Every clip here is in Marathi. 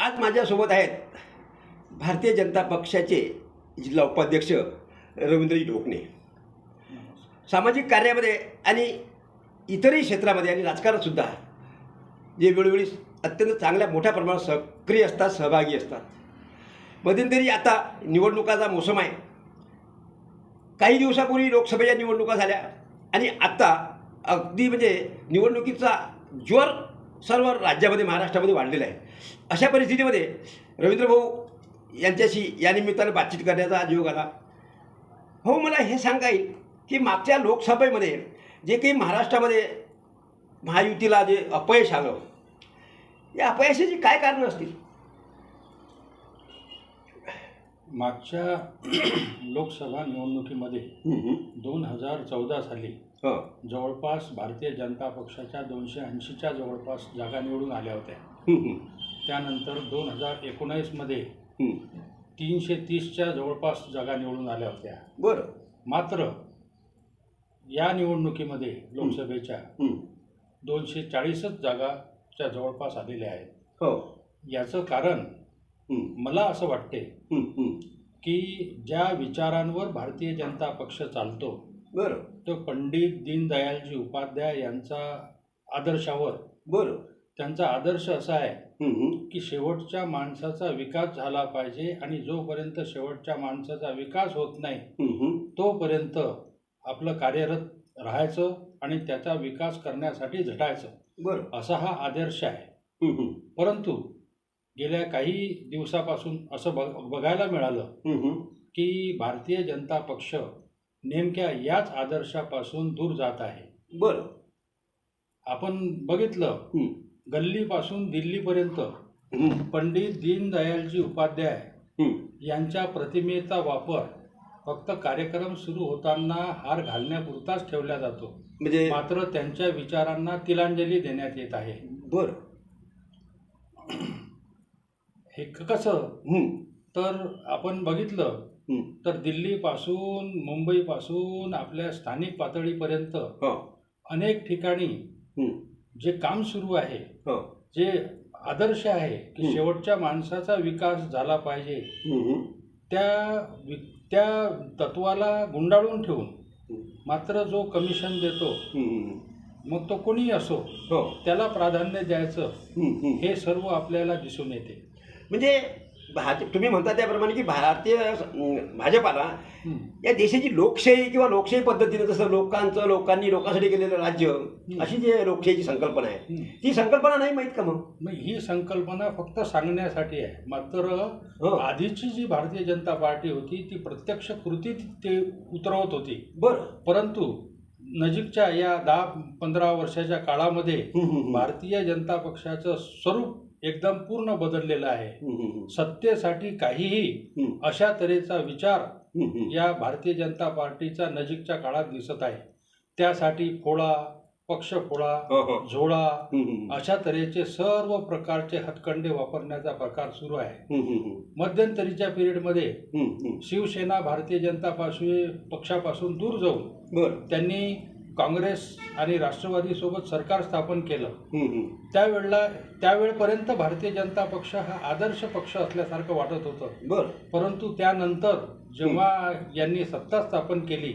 आज माझ्यासोबत आहेत भारतीय जनता पक्षाचे जिल्हा उपाध्यक्ष रवींद्रजी ढोकणे सामाजिक कार्यामध्ये आणि इतरही क्षेत्रामध्ये आणि राजकारणातसुद्धा जे वेळोवेळी अत्यंत चांगल्या मोठ्या प्रमाणात सक्रिय असतात सहभागी असतात. मध्यंतरी आता निवडणुकाचा मोसम आहे. काही दिवसापूर्वी लोकसभेच्या निवडणुका झाल्या आणि आत्ता अगदी म्हणजे निवडणुकीचा जोर सर्व राज्यामध्ये महाराष्ट्रामध्ये वाढलेला आहे. अशा परिस्थितीमध्ये रवींद्र भाऊ यांच्याशी या निमित्तानं बातचीत करण्याचा योग आला हो मला हे सांगा येईल की मागच्या लोकसभेमध्ये जे काही महाराष्ट्रामध्ये महायुतीला जे अपयश आलं या अपयशाची काय कारणं असतील? मागच्या लोकसभा निवडणुकीमध्ये दोन हजार चौदा साली हो. जवळपास भारतीय जनता पक्षाच्या दोनशे ऐंशीच्या जवळपास जागा निवडून आल्या होत्या. त्यानंतर दोन हजार एकोणावीसमध्ये. तीनशे तीसच्या जवळपास जागा निवडून आल्या होत्या. बरं. मात्र या निवडणुकीमध्ये लोकसभेच्या दोनशे चाळीसच जागाच्या जवळपास आलेल्या आहेत. हो. याचं कारण मला असं वाटते. की ज्या विचारांवर भारतीय जनता पक्ष चालतो बरं. तो पंडित दीनदयालजी उपाध्याय यांचा आदर्शावर बरं. त्यांचा आदर्श असा आहे. की शेवटच्या माणसाचा विकास झाला पाहिजे आणि जोपर्यंत शेवटच्या माणसाचा विकास होत नाही. तोपर्यंत आपलं कार्यरत राहायचं आणि त्याचा विकास करण्यासाठी झटायचं बरं असा हा आदर्श आहे. परंतु गेल्या काही दिवसापासून असं बघ बघायला मिळालं. की भारतीय जनता पक्ष नेमक्या याच आदर्शापासून दूर जात आहे बरं आपण बघितलं गल्लीपासून दिल्लीपर्यंत पंडित दीनदयालजी उपाध्याय. यांच्या प्रतिमेचा वापर फक्त कार्यक्रम सुरू होताना हार घालण्यापुरताच ठेवला जातो. म्हणजे मात्र त्यांच्या विचारांना तिलांजली देण्यात येत आहे. बरं. हे कसं? तर आपण बघितलं. तर दिल्लीपासून मुंबईपासून आपल्या स्थानिक पातळीपर्यंत अनेक ठिकाणी जे काम सुरू आहे हो जे आदर्श आहे की. शेवटच्या माणसाचा विकास झाला पाहिजे. त्या त्या तत्वाला गुंडाळून ठेवून मात्र जो कमिशन देतो. मग तो कोणी असो हो त्याला प्राधान्य द्यायचं. हे सर्व आपल्याला दिसून येते म्हणजे भाज तुम्ही म्हणता त्याप्रमाणे की भारतीय भाजपाला या देशाची लोकशाही किंवा लोकशाही पद्धतीने जसं लोकांचं लोकांनी लोकांसाठी केलेलं राज्य अशी जी लोकशाहीची संकल्पना आहे. ती संकल्पना नाही माहीत का मग? ही संकल्पना फक्त सांगण्यासाठी आहे. मात्र आधीची जी भारतीय जनता पार्टी होती ती प्रत्यक्ष कृतीत ते उतरवत होती. बरं. परंतु नजीकच्या या दहा पंधरा वर्षाच्या काळामध्ये. भारतीय जनता पक्षाचं स्वरूप एकदम पूर्ण बदललेलं आहे सत्तेसाठी काहीही अशा तऱ्हेचा विचार. या भारतीय जनता पार्टीचा नजीकच्या काळात दिसत आहे त्यासाठी फोडा पक्ष फोडा हो, हो. झोळा अशा तऱ्हेचे सर्व प्रकारचे हतकंडे वापरण्याचा प्रकार सुरू आहे. मध्यंतरीच्या पिरियडमध्ये. शिवसेना भारतीय जनता पासून पक्षापासून दूर जाऊन त्यांनी काँग्रेस आणि राष्ट्रवादीसोबत सरकार स्थापन केलं. त्यावेळेला त्यावेळपर्यंत भारतीय जनता पक्ष हा आदर्श पक्ष असल्यासारखं वाटत होतं. बरं. परंतु त्यानंतर जेव्हा यांनी सत्ता स्थापन केली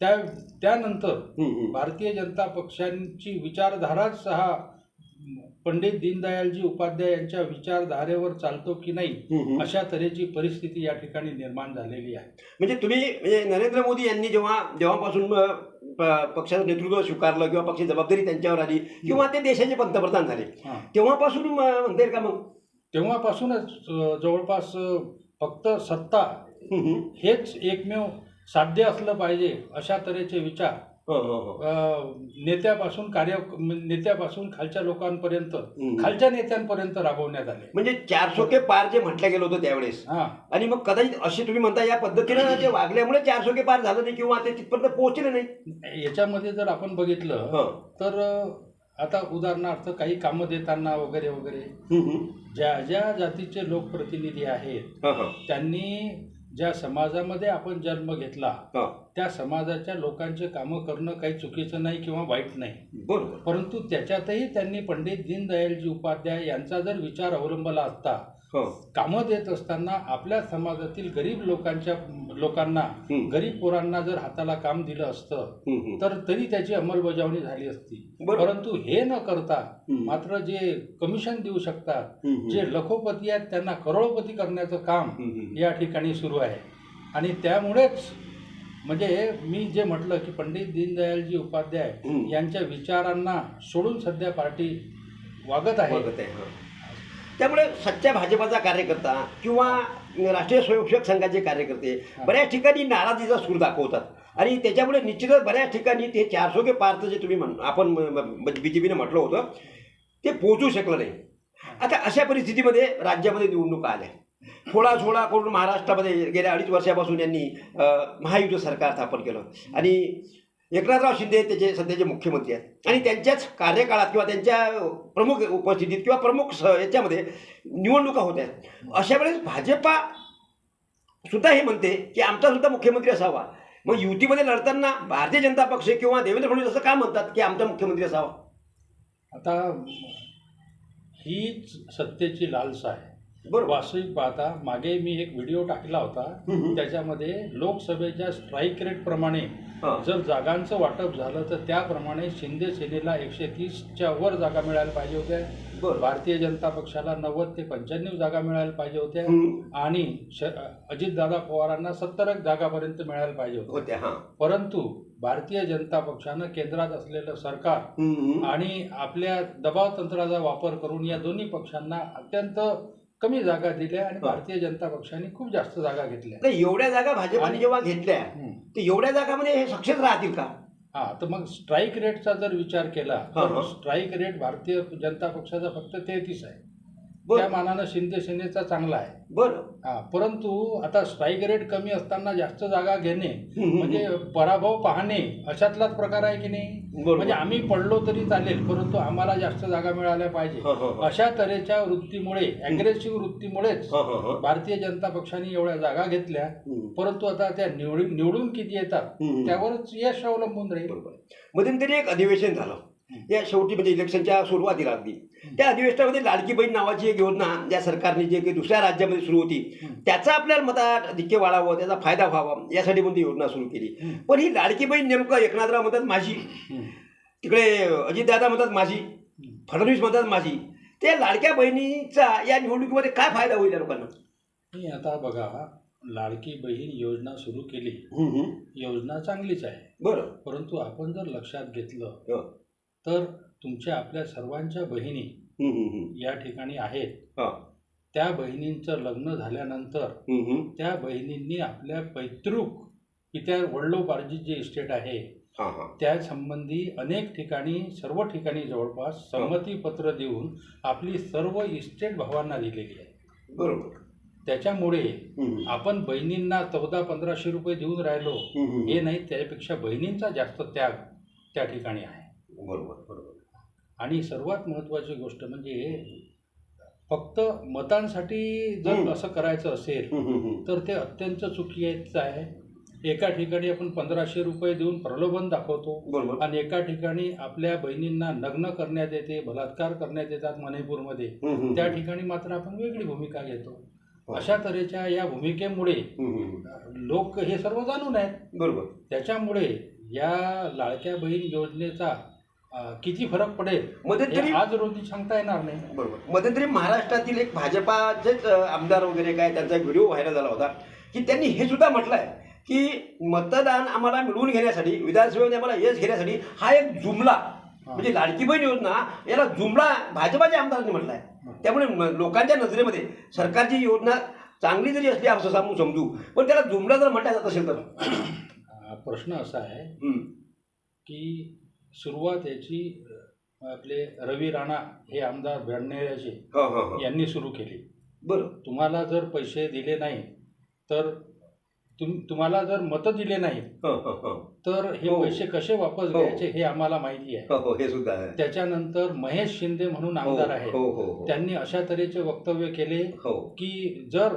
त्या त्यानंतर. भारतीय जनता पक्षांची विचारधाराच हा पंडित दीनदयालजी उपाध्याय यांच्या विचारधारेवर चालतो की नाही. अशा तऱ्हेची परिस्थिती या ठिकाणी निर्माण झालेली आहे म्हणजे तुम्ही म्हणजे नरेंद्र मोदी यांनी जेव्हा जेव्हापासून पक्षाचं नेतृत्व स्वीकारलं किंवा पक्षाची जबाबदारी त्यांच्यावर आली किंवा ते देशाचे पंतप्रधान झाले. तेव्हापासून म्हणता येईल का मग तेव्हापासूनच जवळपास फक्त सत्ता. हेच एकमेव साध्य असलं पाहिजे अशा तऱ्हेचे विचार नेत्यापासून कार्य नेत्यापासून खालच्या लोकांपर्यंत. खालच्या नेत्यांपर्यंत राबवण्यात आले म्हणजे चारसो के पार जे म्हटलं गेलं होतं त्यावेळेस हा आणि मग कदाचित असे तुम्ही म्हणता या पद्धतीनं ते वागल्यामुळे चारसो के पार झालं नाही किंवा ते तिथपर्यंत पोहोचले नाही याच्यामध्ये जर आपण बघितलं हो. तर आता उदाहरणार्थ काही कामं देताना वगैरे वगैरे. ज्या ज्या जातीचे लोकप्रतिनिधी आहेत हो, हो. त्यांनी ज्या समाजामध्ये आपण जन्म घेतला हो. त्या समाजाच्या लोकांचे कामं करणं काही चुकीचं नाही किंवा वाईट नाही बरोबर परंतु त्याच्यातही त्यांनी पंडित दीनदयालजी उपाध्याय यांचा जर विचार अवलंबला असता हो कामं देत असताना आपल्या समाजातील गरीब लोकांच्या लोकांना. गरीब पोरांना जर हाताला काम दिलं असतं. तर तरी त्याची अंमलबजावणी झाली असती. परंतु हे न करता. मात्र जे कमिशन देऊ शकतात. जे लखोपती आहेत त्यांना करोडपती करण्याचं काम. या ठिकाणी सुरू आहे आणि त्यामुळेच म्हणजे मी जे म्हटलं की पंडित दीनदयालजी उपाध्याय. यांच्या विचारांना सोडून सध्या पार्टी वागत आहे, हं. त्यामुळे सच्चा भाजपाचा कार्यकर्ता किंवा राष्ट्रीय स्वयंसेवक संघाचे कार्यकर्ते. बऱ्याच ठिकाणी नाराजीचा सूर दाखवतात. आणि त्याच्यामुळे निश्चितच बऱ्याच ठिकाणी ते चारसो के पारचं जे तुम्ही म्हण आपण बी जे पीने म्हटलं होतं ते पोहोचू शकलं नाही. आता अशा परिस्थितीमध्ये राज्यामध्ये निवडणुका आल्या. थोडा थोडा करून महाराष्ट्रामध्ये गेल्या अडीच वर्षापासून यांनी महायुती सरकार स्थापन केलं. आणि एकनाथराव शिंदे त्याचे सध्याचे मुख्यमंत्री आहेत. आणि त्यांच्याच कार्यकाळात किंवा त्यांच्या प्रमुख उपस्थितीत किंवा प्रमुख स याच्यामध्ये निवडणुका होत आहेत. अशा वेळेस भाजपा सुद्धा हे म्हणते की आमचा सुद्धा मुख्यमंत्री असावा. मग युतीमध्ये लढताना भारतीय जनता पक्ष किंवा देवेंद्र फडणवीस असं का म्हणतात की आमचा मुख्यमंत्री असावा? आता हीच सत्तेची लालसा आहे. बरोबर. वास्तविक पाहता मागे मी एक व्हिडिओ टाकला होता. त्याच्यामध्ये लोकसभेच्या स्ट्राईक रेट प्रमाणे हां. जर जागांचं वाटप झालं तर त्याप्रमाणे शिंदे सेनेला एकशे तीसच्या वर जागा मिळायला पाहिजे होत्या. भारतीय जनता पक्षाला नव्वद ते पंच्याण्णव जागा मिळायला पाहिजे होत्या. आणि अजितदादा पवारांना सत्तर जागापर्यंत मिळायला पाहिजे होत्या. परंतु भारतीय जनता पक्षानं केंद्रात असलेलं सरकार. आणि आपल्या दबाव तंत्राचा वापर करून या दोन्ही पक्षांना अत्यंत कमी जागा दिल्या आणि. भारतीय जनता पक्षाने खूप जास्त जागा घेतल्या नाही एवढ्या जागा भाजपाने आणि- जेव्हा घेतल्या. तर एवढ्या जागामध्ये हे सक्षम राहतील का हा तर मग स्ट्राईक रेटचा जर विचार केला हा, तर हा. स्ट्राईक रेट भारतीय जनता पक्षाचा फक्त तेहतीस आहे. त्या मानानं शिंदे सेनेचा चांगला आहे. बरं. हा परंतु आता स्ट्राईक रेट कमी असताना जास्त जागा घेणे. म्हणजे पराभव पाहणे अशातलाच प्रकार आहे की नाही. म्हणजे आम्ही पडलो तरी चालेल परंतु आम्हाला जास्त जागा मिळाल्या पाहिजे. हा, हा, हा. अशा तऱ्हेच्या वृत्तीमुळे अग्रेसिव्ह वृत्तीमुळेच भारतीय जनता पक्षाने एवढ्या जागा घेतल्या. परंतु आता त्या निवडून निवडून किती येतात. त्यावरच यश अवलंबून राहील. बरोबर. मध्यंतरी एक अधिवेशन झालं. या शेवटी म्हणजे इलेक्शनच्या सुरुवातीला अगदी त्या अधिवेशनामध्ये लाडकी बहीण नावाची एक योजना ज्या सरकारने जे काही दुसऱ्या राज्यामध्ये सुरू होती. त्याचा आपल्याला मतात धिक्के वाढावं त्याचा फायदा व्हावा यासाठी पण ती योजना सुरू केली. पण ही लाडकी बहीण नेमकं एकनाथराव म्हणतात माझी. तिकडे अजितदादा म्हणतात माझी फडणवीस म्हणतात माझी त्या लाडक्या बहिणीचा या निवडणुकीमध्ये काय फायदा होईल या लोकांना नाही, आता बघा लाडकी बहीण योजना सुरू केली. योजना चांगलीच आहे बरं परंतु आपण जर लक्षात घेतलं हं. तर तुमच्या आपल्या सर्वांच्या बहिणी. या ठिकाणी आहेत. त्या बहिणींचं लग्न झाल्यानंतर. त्या बहिणींनी आपल्या पैतृक की त्या वडिलोपार्जित जे इस्टेट आहे त्या संबंधी अनेक ठिकाणी सर्व ठिकाणी जवळपास संमतीपत्र देऊन आपली सर्व इस्टेट भावांना दिलेली आहे बरोबर त्याच्यामुळे आपण बहिणींना चौदा पंधराशे रुपये देऊन राहिलो. हे नाही त्यापेक्षा बहिणींचा जास्त त्याग त्या ठिकाणी आहे बरोबर बरोबर आणि सर्वात महत्त्वाची गोष्ट म्हणजे फक्त मतांसाठी जर हम्म. असं करायचं असेल हम्म, हम्म, हम्म. तर ते अत्यंत चुकीचं आहे एका ठिकाणी आपण पंधराशे रुपये देऊन प्रलोभन दाखवतो बरोबर आणि एका ठिकाणी आपल्या बहिणींना नग्न करण्यात येते बलात्कार करण्यात येतात मणिपूरमध्ये हम्म, हम्म, त्या. ठिकाणी मात्र आपण वेगळी भूमिका घेतो हो. अशा तऱ्हेच्या या भूमिकेमुळे हम्म, हम्म. लोक हे सर्व जाणून आहेत बरोबर त्याच्यामुळे या लाडक्या बहीण योजनेचा किती फरक पडेल मध्यंतरी आज रोजी सांगता येणार नाही. बरोबर. मध्यंतरी महाराष्ट्रातील एक भाजपाचेच आमदार वगैरे काय त्यांचा एक व्हिडिओ व्हायरल झाला होता की त्यांनी हे सुद्धा म्हटलंय की मतदान आम्हाला मिळवून घेण्यासाठी विधानसभेमध्ये आम्हाला यश घेण्यासाठी हा एक जुमला. म्हणजे लाडकी बहीण योजना याला जुमला भाजपाच्या आमदारांनी म्हटलाय. त्यामुळे म- लोकांच्या नजरेमध्ये सरकारची योजना चांगली जरी असली असं सांगू समजू पण त्याला जुमला जर म्हटलं जात असेल तर. प्रश्न असा आहे. की सुरुवात याची आपले रवी राणा हे आमदार भंडाऱ्याचे हो हो हो. यांनी सुरू केली. बरं. तुम्हाला जर पैसे दिले नाही तर तुम तुम्हाला जर मतं दिले नाही हो हो हो. तर हे हो. पैसे कसे वापस हो. घ्यायचे हे आम्हाला माहिती आहे. हो हो हे सुद्धा आहे. त्याच्यानंतर महेश शिंदे म्हणून हो आमदार आहेत. हो हो हो. त्यांनी अशा तऱ्हेचे वक्तव्य केले हो. की जर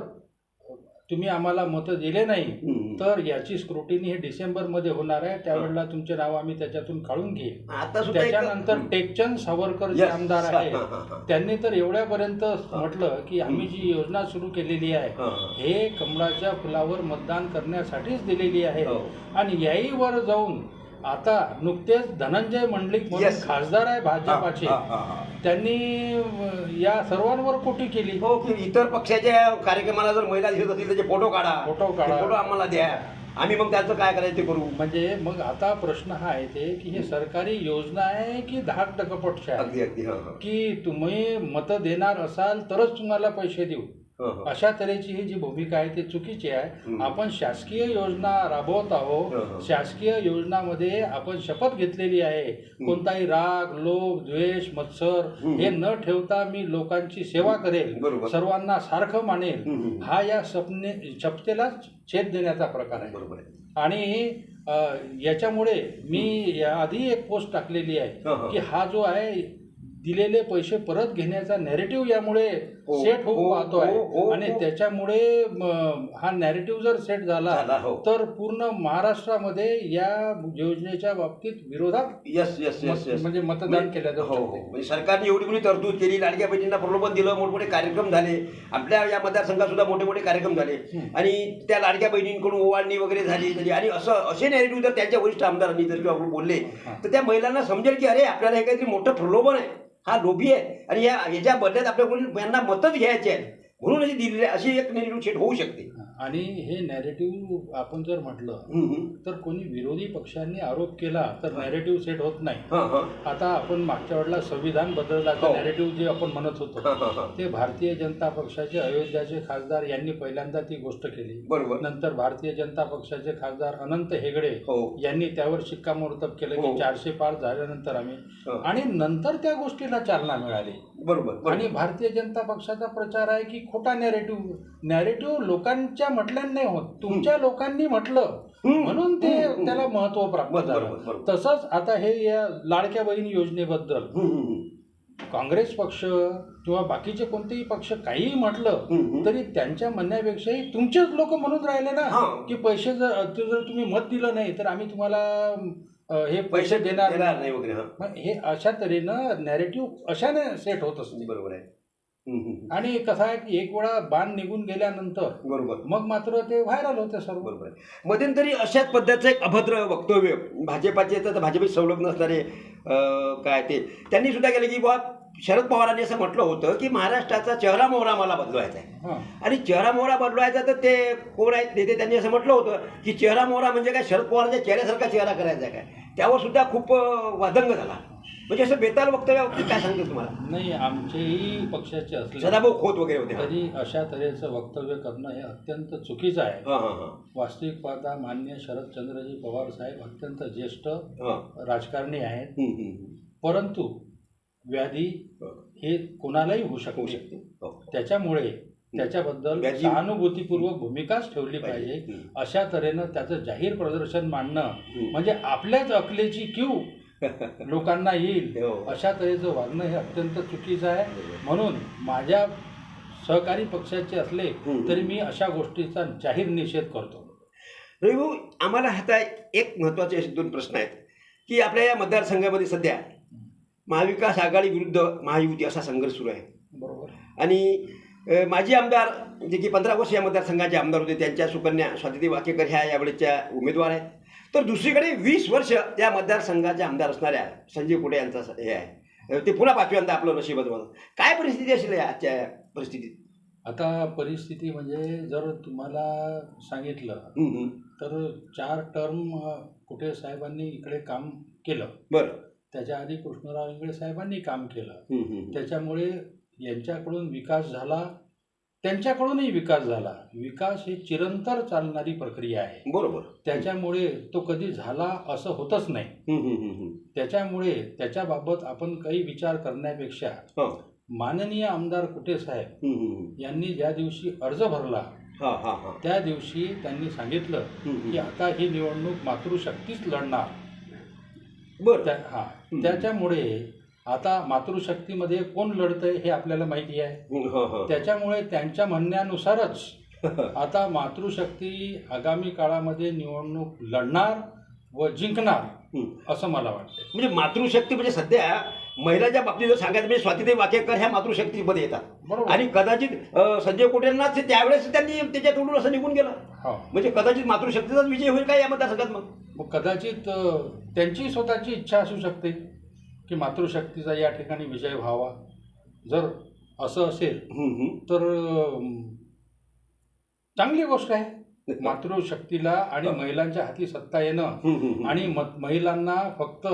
तुम्ही आम्हाला मतं दिले नाही हम्म. तर याची स्क्रुटिनी हे डिसेंबरमध्ये होणार आहे त्यावेळेला तुमचे नाव आम्ही त्याच्यातून काढून घेईल आता सुद्धा एक- त्याच्यानंतर टेकचंद सावरकर जे Yes. आमदार हा, आहेत हा, हा, हा. त्यांनी तर एवढ्यापर्यंत म्हटलं की आम्ही जी योजना सुरू केलेली आहे. हे कमळाच्या फुलावर मतदान करण्यासाठीच दिलेली आहे हो. आणि याही वर जाऊन आता नुकतेच धनंजय मंडलिक म्हणून Yes. खासदार आहे भाजपाचे हा, हा, हा. त्यांनी या सर्वांवर कोटी केली हो की इतर पक्षाच्या कार्यक्रमाला जर महिला दिसत असतील त्याचे फोटो काढा फोटो काढा. ते फोटो आम्हाला द्या आम्ही मग त्याचं काय करायचं ते करू म्हणजे मग आता प्रश्न हा येते की हे सरकारी योजना आहे की धाक डकपटशा आहे अगदी अगदी हा हा. की तुम्ही मत देणार असाल तरच तुम्हाला पैसे देऊ. अशा तऱ्हेची ही जी भूमिका आहे ती चुकीची आहे. आपण शासकीय योजना राबवत हं, आहोत हं. शासकीय योजनामध्ये आपण शपथ घेतलेली आहे कोणताही राग लोभ द्वेष मत्सर. हे न ठेवता मी लोकांची सेवा करेल. सर्वांना सारखं मानेल. हा या सपने शपथेला छेद देण्याचा प्रकार आहे बरोबर आणि याच्यामुळे मी याआधी एक पोस्ट टाकलेली हं, आहे हं. की हा जो आहे दिलेले पैसे परत घेण्याचा नॅरेटिव्ह यामुळे हो, सेट हो, होऊ पाहतोय हो, हो, आणि. त्याच्यामुळे हा नॅरेटिव्ह जर सेट झाला हो. तर पूर्ण महाराष्ट्रामध्ये या योजनेच्या बाबतीत विरोधात यस यस यस यस म्हणजे मतदान केलं हो हो. म्हणजे सरकारने एवढी मोठी तरतूद केली लाडक्या बहिणींना प्रलोभन दिलं मोठमोठे कार्यक्रम झाले आपल्या या मतदारसंघात सुद्धा मोठे मोठे कार्यक्रम झाले. आणि त्या लाडक्या बहिणींकडून ओवाळणी वगैरे झाली झाली आणि असं असे नॅरेटिव्ह जर त्यांच्या वरिष्ठ आमदारांनी जर किंवा बोलले. तर त्या महिलांना समजेल की अरे आपल्याला हे काहीतरी मोठं प्रलोभन आहे हा लोभी आहे. आणि या याच्या बदल्यात आपल्याकडून यांना मतच घ्यायचे आहेत. म्हणून अशी दिलेली अशी एक नेहरू होऊ शकते. आणि हे नॅरेटिव्ह आपण जर म्हटलं. तर कोणी विरोधी पक्षांनी आरोप केला तर नॅरेटिव्ह सेट होत नाही हा हा आता आपण मागच्या वेळेला संविधान हो. नॅरेटिव्ह जे आपण म्हणत हा, होतो हा, हा. ते भारतीय जनता पक्षाचे अयोध्याचे खासदार यांनी पहिल्यांदा ती गोष्ट केली बरोबर नंतर भारतीय जनता पक्षाचे खासदार अनंत हेगडे हो यांनी त्यावर शिक्कामोर्तब केलं हो. की चारशे पार झाल्यानंतर आम्ही हा. आणि नंतर त्या गोष्टीला चालना मिळाली बरोबर. आणि भारतीय जनता पक्षाचा प्रचार आहे की खोटा नॅरेटिव्ह नॅरेटिव्ह लोकांच्या म्हटल्याने नाही होत तुमच्या लोकांनी म्हटलं. म्हणून ते. त्याला महत्त्व प्राप्त झालं. तसंच आता हे या लाडक्या बहीण योजनेबद्दल. काँग्रेस पक्ष किंवा बाकीचे कोणतेही पक्ष काहीही म्हटलं. तरी त्यांच्या म्हणण्यापेक्षाही तुमचेच लोक म्हणून राहिले ना. की पैसे जर जर तुम्ही मत दिलं नाही तर आम्ही तुम्हाला अ, हे पैसे देणार देणार नाही. वगैरे हा. मग हे अशा तऱ्हेनं नॅरेटिव्ह अशाने सेट होत असते. बरोबर आहे. हम्म, हम्म, हम्म. आणि कसं आहे की एक वेळा बाण निघून गेल्यानंतर बरोबर. मग मात्र ते व्हायरल होते सर्व. बरोबर आहे. मध्यंतरी अशाच पद्धतीचं एक अभद्र वक्तव्य भाजपाचे तर भाजपे संलग्न असणारे अं, काय ते त्यांनी सुद्धा केलं की बुवा शरद पवारांनी असं म्हटलं होतं की महाराष्ट्राचा चेहरा मोहरा मला बदलवायचा आहे. आणि चेहरा मोहरा बदलवायचा तर ते कोण आहेत नेते त्यांनी असं म्हटलं होतं की चेहरा मोहरा म्हणजे काय? शरद पवारांच्या चेहऱ्यासारखा चेहरा करायचा काय? त्यावर सुद्धा खूप वादंग झाला. म्हणजे असं बेताल वक्तव्याबाबतीत काय सांगतो तुम्हाला? नाही आमचेही पक्षाचे असले सदाभाऊ खोत वगैरे होते. तरी अशा तऱ्हेचं वक्तव्य करणं हे अत्यंत चुकीचं आहे. वास्तविक पाहता मान्य शरदचंद्रजी पवार साहेब अत्यंत ज्येष्ठ राजकारणी आहेत. परंतु व्याधी. हे कोणालाही होऊ होऊ शकते हो. त्याच्यामुळे त्याच्याबद्दल सहानुभूतीपूर्वक भूमिकाच ठेवली पाहिजे. अशा तऱ्हेनं त्याचं जाहीर प्रदर्शन मांडणं. म्हणजे आपल्याच अकलेची क्यू लोकांना येईल हो. अशा तऱ्हेचं वागणं हे अत्यंत चुकीचं आहे म्हणून माझ्या सहकारी पक्षाचे असले. तरी मी अशा गोष्टीचा जाहीर निषेध करतो रवी भाऊ आम्हाला आता एक महत्त्वाचे असे दोन प्रश्न आहेत की आपल्या या मतदारसंघामध्ये सध्या महाविकास आघाडी विरुद्ध महायुती असा संघर्ष सुरू आहे. बरोबर. आणि माजी आमदार जे की पंधरा वर्ष या मतदारसंघाचे आमदार होते त्यांच्या सुकन्या स्वाती वाकेकर ह्या यावेळेच्या उमेदवार आहेत. तर दुसरीकडे वीस वर्ष या मतदारसंघाचे आमदार असणाऱ्या संजय पुढे यांचा हे आहे. ते पुन्हा पाचव्यांदा आपलं नशीब अजमावलं. काय परिस्थिती असेल या आजच्या परिस्थितीत? आता परिस्थिती म्हणजे जर तुम्हाला सांगितलं. तर चार टर्म कुठे साहेबांनी इकडे काम केलं. बरं. त्याच्या आधी कृष्णराव इंगळे साहेबांनी काम केलं. त्याच्यामुळे यांच्याकडून विकास झाला त्यांच्याकडूनही विकास झाला विकास ही चिरंतर चालणारी प्रक्रिया आहे बरोबर त्याच्यामुळे तो कधी झाला असं होतच नाही. त्याच्यामुळे त्याच्याबाबत आपण काही विचार करण्यापेक्षा. माननीय आमदार कुटे साहेब. यांनी ज्या दिवशी अर्ज भरला त्या दिवशी त्यांनी सांगितलं की. आता ही निवडणूक मातृशक्तीच लढणार बरं. त्या हा. त्याच्यामुळे आता मातृशक्तीमध्ये कोण लढतंय हे आपल्याला माहिती आहे. हम्म, हा, हा. त्याच्यामुळे त्यांच्या म्हणण्यानुसारच आता मातृशक्ती आगामी काळामध्ये निवडणूक लढणार व जिंकणार हं. असं मला वाटतं म्हणजे मातृशक्ती म्हणजे सध्या महिलाच्या बाबतीत जर सांगायचं म्हणजे स्वातीदेवी वाकेकर ह्या मातृशक्तीमध्ये येतात. बरोबर. आणि कदाचित अं, संजय कोटेंनाच त्यावेळेस त्यांनी त्याच्यातून असं निघून गेलं. हो. म्हणजे कदाचित मातृशक्तीचाच विजय होईल का या मतदारसंघात मग? मग कदाचित त्यांची स्वतःची इच्छा असू शकते की मातृशक्तीचा या ठिकाणी विजय व्हावा जर असं असेल. तर चांगली गोष्ट आहे मातृशक्तीला आणि महिलांच्या हाती सत्ता येणं. आणि महिलांना फक्त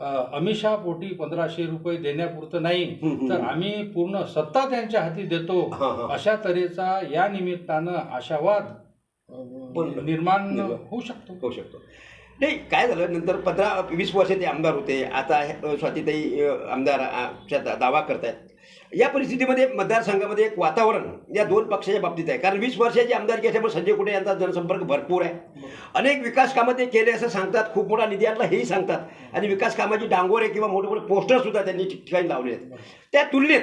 अ, अमिषापोटी पंधराशे रुपये देण्यापुरतं नाही. तर आम्ही पूर्ण सत्ता त्यांच्या हाती देतो. अशा तऱ्हेचा या निमित्तानं आशावाद निर्माण. होऊ शकतो होऊ शकतो नाही काय झालं? नंतर पंधरा वीस वर्ष ते आमदार होते. आता स्वातीताई आमदार दा- दावा करतायत. या परिस्थितीमध्ये मतदारसंघामध्ये एक वातावरण या दोन पक्षाच्या बाबतीत आहे. कारण वीस वर्षाची आमदारकी असल्यामुळे संजय कुटे यांचा जनसंपर्क भरपूर आहे. अनेक विकास कामं ते केले असं सांगतात. खूप मोठा निधी आणला हेही सांगतात. आणि विकास कामाची डांगोरे किंवा मोठे मोठे पोस्टरसुद्धा त्यांनी ठिकठिकाणी लावले आहेत. त्या तुलनेत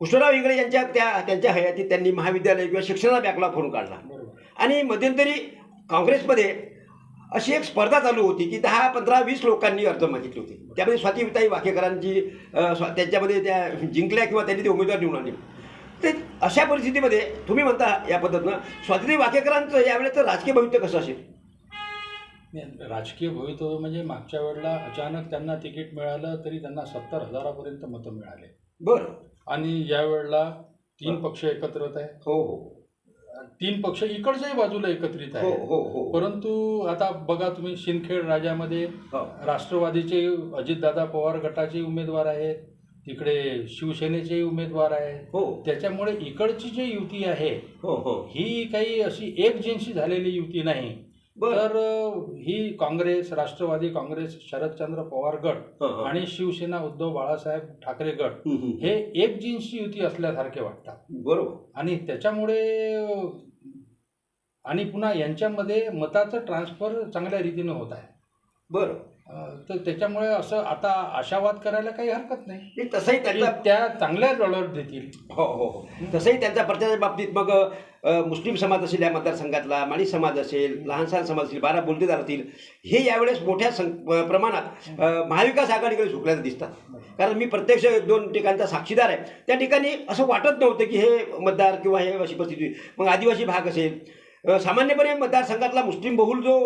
कृष्णराव इंगळे यांच्या त्या त्यांच्या हयातीत त्यांनी महाविद्यालय किंवा शिक्षणाला बॅकलॉग भरून काढला. आणि मध्यंतरी काँग्रेसमध्ये अशी एक स्पर्धा चालू होती की दहा पंधरा वीस लोकांनी अर्ज मागितले होते. त्यामध्ये स्वातीताई वाकेकरांची त्यांच्यामध्ये त्या जिंकल्या किंवा त्यांनी ते उमेदवार निवडून आले ते अशा परिस्थितीमध्ये तुम्ही म्हणता या पद्धतीनं स्वातीताई वाकेकरांचं यावेळेस राजकीय भविष्य कसं असेल? नाही, राजकीय भवितव्य म्हणजे मागच्या वेळेला अचानक त्यांना तिकीट मिळालं तरी त्यांना सत्तर हजारापर्यंत मतं मिळाले. बरं. आणि या वेळेला तीन पक्ष एकत्रित आहे हो हो. तीन पक्ष इकडच्याही बाजूला एकत्रित हो आहे हो हो. परंतु आता बघा तुम्ही शिंदखेड राजामध्ये हो. राष्ट्रवादीचे अजितदादा पवार गटाचे उमेदवार आहेत तिकडे शिवसेनेचे उमेदवार आहेत. हो. त्याच्यामुळे इकडची जी युती आहे हो हो. ही काही अशी एक जिन्सी झालेली युती नाही. तर ही काँग्रेस राष्ट्रवादी काँग्रेस शरदचंद्र पवार गट. आणि शिवसेना उद्धव बाळासाहेब ठाकरे गट हं, एक जिन्सी युती असल्यासारखे वाटतात. बरोबर. आणि त्याच्यामुळे आणि पुन्हा यांच्यामध्ये मताचं ट्रान्सफर चांगल्या रीतीनं होत आहे. बरं. तर त्याच्यामुळे असं आता आशावाद करायला काही हरकत नाही. नाही, तसंही की त्यांचा त्या चांगल्या लढत देतील. हो हो हो. तसंही त्यांच्या प्रचाराच्या बाबतीत मग अ, मुस्लिम समाज असेल या मतदारसंघातला माळी समाज असेल लहान सहान समाज असेल बारा बोलतेदार असतील हे यावेळेस मोठ्या सं प्रमाणात अ, महाविकास आघाडीकडे झुकल्याचं दिसतात. कारण मी प्रत्यक्ष एक दोन ठिकाणचा साक्षीदार आहे. त्या ठिकाणी असं वाटत नव्हतं की हे मतदार किंवा हे अशी परिस्थिती मग आदिवासी भाग असेल सामान्यपणे मतदारसंघातला मुस्लिम बहुल जो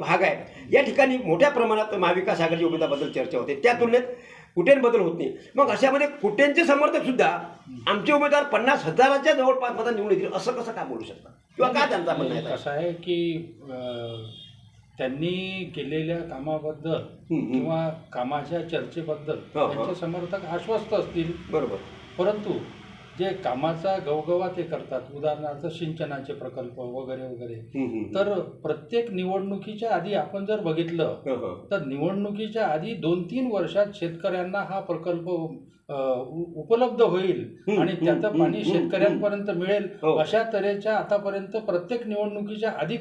भाग आहे या ठिकाणी मोठ्या प्रमाणात महाविकास आघाडी उमेदवाराबद्दल चर्चा होते. त्या तुलनेत कुठेन बदल होत नाही. मग अशामध्ये कुटेंचे समर्थक सुद्धा आमचे उमेदवार पन्नास हजाराच्या जवळपास मतात निवडून येतील असं कसं का बोलू शकतात? किंवा का त्यांचा म्हणणं आहे कसं आहे की त्यांनी केलेल्या कामाबद्दल. किंवा कामाच्या चर्चेबद्दल. त्यांचे समर्थक आश्वस्त असतील. बरोबर. परंतु जे कामाचा गवगवा ते करतात उदाहरणार्थ सिंचनाचे प्रकल्प वगैरे वगैरे. तर प्रत्येक निवडणुकीच्या आधी आपण जर बघितलं. तर निवडणुकीच्या आधी दोन तीन वर्षात शेतकऱ्यांना हा प्रकल्प उपलब्ध होईल हं, आणि हं, त्याचं हं, पाणी हं, शेतकऱ्यांपर्यंत मिळेल हो. अशा तऱ्हेच्या आतापर्यंत प्रत्येक निवडणुकीच्या आधी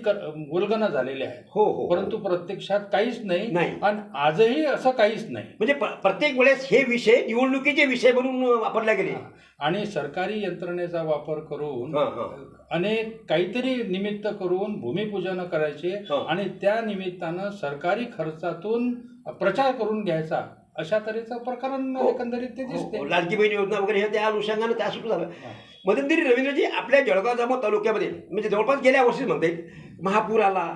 उल्लंघनं झालेल्या आहेत हो हो परंतु प्रत्यक्षात काहीच नाही. आणि आजही असं काहीच नाही म्हणजे प्रत्येक वेळेस हे विषय निवडणुकीचे विषय म्हणून वापरले गेले आणि सरकारी यंत्रणेचा वापर करून हं, हं. अनेक काहीतरी निमित्त करून भूमिपूजन करायचे हो. आणि त्या निमित्तानं सरकारी खर्चातून प्रचार करून घ्यायचा अशा तऱ्हेचं प्रकरण हो. एकंदरीत ते दिसते हो, लाडकी बहीण योजना वगैरे हे त्या अनुषंगानं त्या सुरू झालं. मध्यंतरी रवींद्रजी आपल्या जळगाव जामोद तालुक्यामध्ये म्हणजे जवळपास गेल्या वर्षीच म्हणता येईल महापूर आला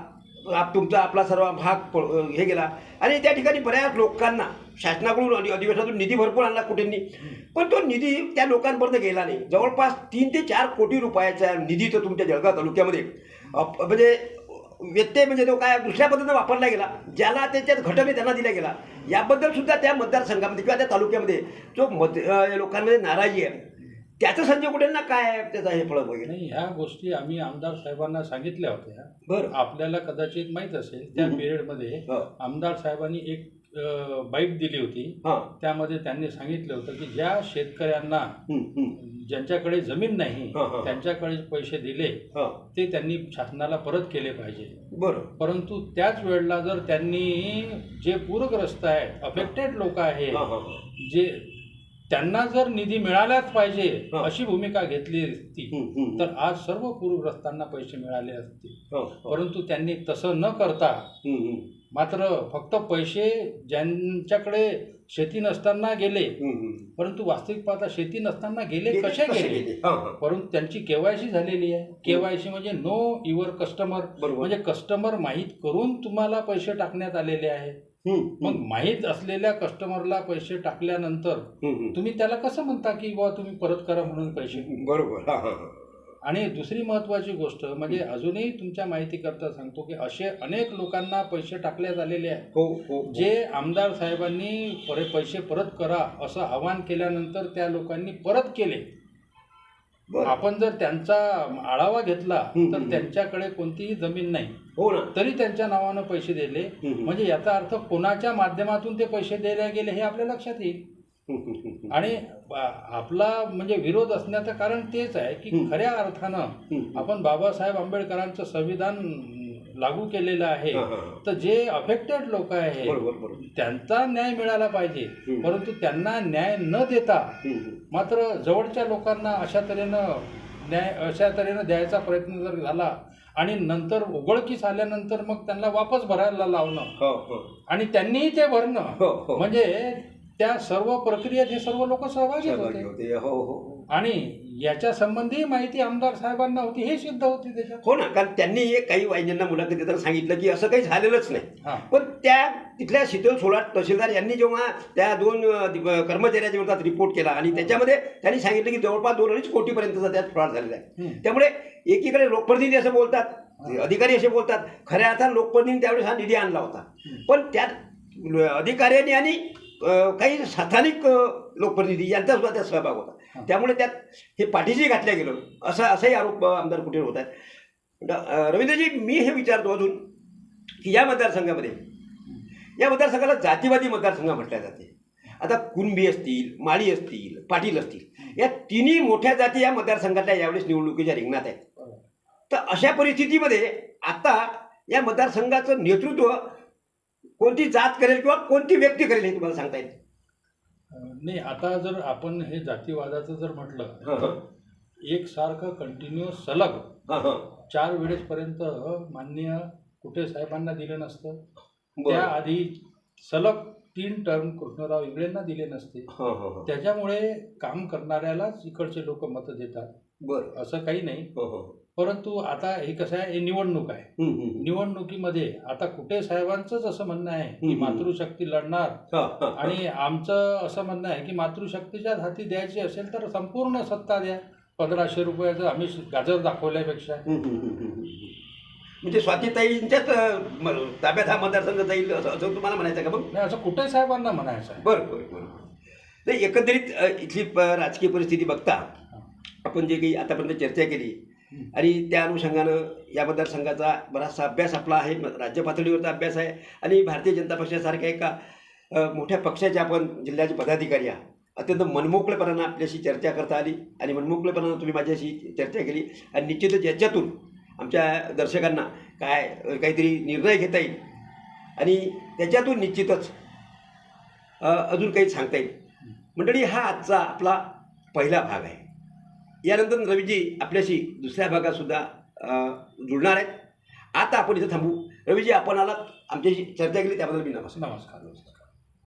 आप तुमचा आपला सर्व भाग प- हे गेला. आणि त्या ठिकाणी बऱ्याच लोकांना शासनाकडून आणि अधिवेशनातून निधी भरपूर आणला कुठेंनी. पण तो निधी त्या लोकांपर्यंत गेला नाही. जवळपास तीन ते चार कोटी रुपयाचा निधी तो तुमच्या जळगाव तालुक्यामध्ये अप- म्हणजे व्यत्यय म्हणजे तो काय दुसऱ्या पद्धतीने वापरला गेला ज्याला त्याच्यात घटने त्यांना दिला गेला याबद्दल सुद्धा त्या मतदारसंघामध्ये किंवा त्या तालुक्यामध्ये जो मत लोकांमध्ये नाराजी आहे त्याचं संजय कुठेंना काय त्याचा हे फळक वगैरे नाही ह्या गोष्टी आम्ही आमदार साहेबांना सांगितल्या होत्या बरं आपल्याला कदाचित माहीत असेल त्या. पिरियडमध्ये हो. आमदार साहेबांनी एक बाईट दिली होती हां त्यामध्ये त्यांनी सांगितलं होतं की ज्या शेतकऱ्यांना. ज्यांच्याकडे जमीन नाही हा, हा. त्यांच्याकडे पैसे दिले हां ते त्यांनी शासनाला परत केले पाहिजे बरं परंतु त्याच वेळेला जर त्यांनी जे पूरग्रस्त आहेत अफेक्टेड लोक आहेत हां हां जे त्यांना जर निधी मिळालाच पाहिजे हा. अशी भूमिका घेतली असती हम्म, हम्म. तर आज सर्व पूरग्रस्तांना पैसे मिळाले असते हो, हो. परंतु त्यांनी तसं न करता हम्म, हम्म. मात्र फक्त पैसे ज्यांच्याकडे शेती नसताना गेले. परंतु वास्तविक पाहता शेती नसताना गेले कसे गेले. परंतु त्यांची केवायसी झालेली आहे. केवायसी म्हणजे नो युअर कस्टमर म्हणजे कस्टमर माहीत करून तुम्हाला पैसे टाकण्यात आलेले आहे. मग माहीत असलेल्या कस्टमरला पैसे टाकल्यानंतर. तुम्ही त्याला कसं म्हणता की बुवा तुम्ही परत करा म्हणून पैसे? बरोबर. आणि दुसरी महत्त्वाची गोष्ट म्हणजे अजूनही तुमच्या माहितीकरता सांगतो की असे अनेक लोकांना पैसे टाकण्यात आलेले आहे हो हो जे आमदार साहेबांनी परे पैसे परत करा असं आवाहन केल्यानंतर त्या लोकांनी परत केले. आपण जर त्यांचा आढावा घेतला तर. त्यांच्याकडे कोणतीही जमीन नाही हो ना तरी त्यांच्या नावानं पैसे दिले. म्हणजे याचा अर्थ कोणाच्या माध्यमातून ते पैसे दिले गेले हे आपल्या लक्षात येईल. आणि आपला म्हणजे विरोध असण्याचं कारण तेच आहे की. खऱ्या अर्थानं. आपण बाबासाहेब आंबेडकरांचं संविधान लागू केलेलं आहे. तर जे अफेक्टेड लोक आहे त्यांचा न्याय मिळाला पाहिजे. परंतु त्यांना न्याय न देता. मात्र जवळच्या लोकांना अशा तऱ्हेनं न्याय अशा तऱ्हेनं द्यायचा प्रयत्न जर झाला आणि नंतर उघडकीस आल्यानंतर मग त्यांना वापस भरायला लावणं हो हो आणि त्यांनीही ते भरणं हो म्हणजे त्या सर्व प्रक्रियेत हे सर्व लोक सहभागी सहभागी होते. होते. हो हो. आणि याच्या संबंधी माहिती आमदार साहेबांना होती. हे सिद्ध होती त्याच्यात. हो ना कारण त्यांनी हे काही वाहिन्यांना मुलाखत देताना सांगितलं की असं काही झालेलंच नाही. पण त्या तिथल्या शीतल सोळा तहसीलदार यांनी जेव्हा त्या दोन अ, कर्मचाऱ्याच्या विरोधात रिपोर्ट केला आणि त्याच्यामध्ये त्यांनी सांगितलं की जवळपास दोन अडीच कोटीपर्यंतचा त्यात फ्रॉड झालेला आहे. त्यामुळे एकीकडे लोकप्रतिनिधी असं बोलतात अधिकारी असे बोलतात. खऱ्या अर्थात लोकप्रतिनिधी त्यावेळेस हा निधी आणला होता. पण त्यात अधिकाऱ्यांनी आणि काही स्थानिक लोकप्रतिनिधी यांचा सुद्धा त्यात सहभाग होता. त्यामुळे त्यात हे पाठीशी घातल्या गेलं. असा असाही आरोप आमदार कुठे होत आहेत रवींद्रजी मी हे विचारतो अजून की या मतदारसंघामध्ये या मतदारसंघाला जातीवादी मतदारसंघ म्हटल्या जाते. आता कुणबी असतील माळी असतील पाटील असतील या तिन्ही मोठ्या जाती या मतदारसंघातल्या यावेळेस निवडणुकीच्या रिंगणात आहेत. तर अशा परिस्थितीमध्ये आता या मतदारसंघाचं नेतृत्व कोणती जात करेल किंवा कोणती व्यक्ती करेल हे तुम्हाला सांगता येईल नाही आता जर आपण हे जातीवादाचं जर म्हटलं हं. एकसारखं कंटिन्युअस सलग. चार वेळेसपर्यंत माननीय कुठे साहेबांना दिलं नसतं. त्याआधी सलग तीन टर्म कृष्णराव इंगळेंना दिले नसते हं, हं, हं. त्याच्यामुळे काम करणाऱ्यालाच इकडचे लोक मतं देतात बरं असं काही नाही. परंतु आता हे कसं आहे हे निवडणूक आहे. निवडणुकीमध्ये आता कुठे साहेबांचंच असं म्हणणं आहे की. मातृशक्ती लढणार. आणि आमचं असं म्हणणं आहे की मातृशक्तीच्या हाती द्यायची असेल तर संपूर्ण सत्ता द्या पंधराशे रुपयाचं आम्ही गाजर दाखवल्यापेक्षा. म्हणजे स्वातीताईंच्याच ताब्यात हा मतदारसंघ जाईल असं असं तुम्हाला म्हणायचं का मग नाही असं कुठे साहेबांना म्हणायचं आहे बरं बरं बरं नाही एकंदरीत इथली राजकीय परिस्थिती बघता आपण जे काही आतापर्यंत चर्चा केली. आणि त्या अनुषंगानं या मतदारसंघाचा बराचसा अभ्यास आपला आहे म- राज्य पातळीवरचा अभ्यास आहे आणि भारतीय जनता पक्षासारख्या एका मोठ्या पक्षाचे आपण जिल्ह्याचे पदाधिकारी आहात. अत्यंत मनमोकळेपणानं आपल्याशी चर्चा करता आली आणि मनमोकळेपणानं तुम्ही माझ्याशी चर्चा केली आणि निश्चितच याच्यातून आमच्या दर्शकांना काय काहीतरी निर्णय घेता येईल. आणि त्याच्यातून निश्चितच अजून काही सांगता येईल. मंडळी हा आजचा आपला पहिला भाग आहे. यानंतर रवीजी आपल्याशी दुसऱ्या भागातसुद्धा जुळणार आहेत. आता आपण इथं थांबू. रवीजी आपण आलात. आमच्याशी चर्चा केली त्याबद्दल मी नमस्कार. नमस्कार नमस्कार.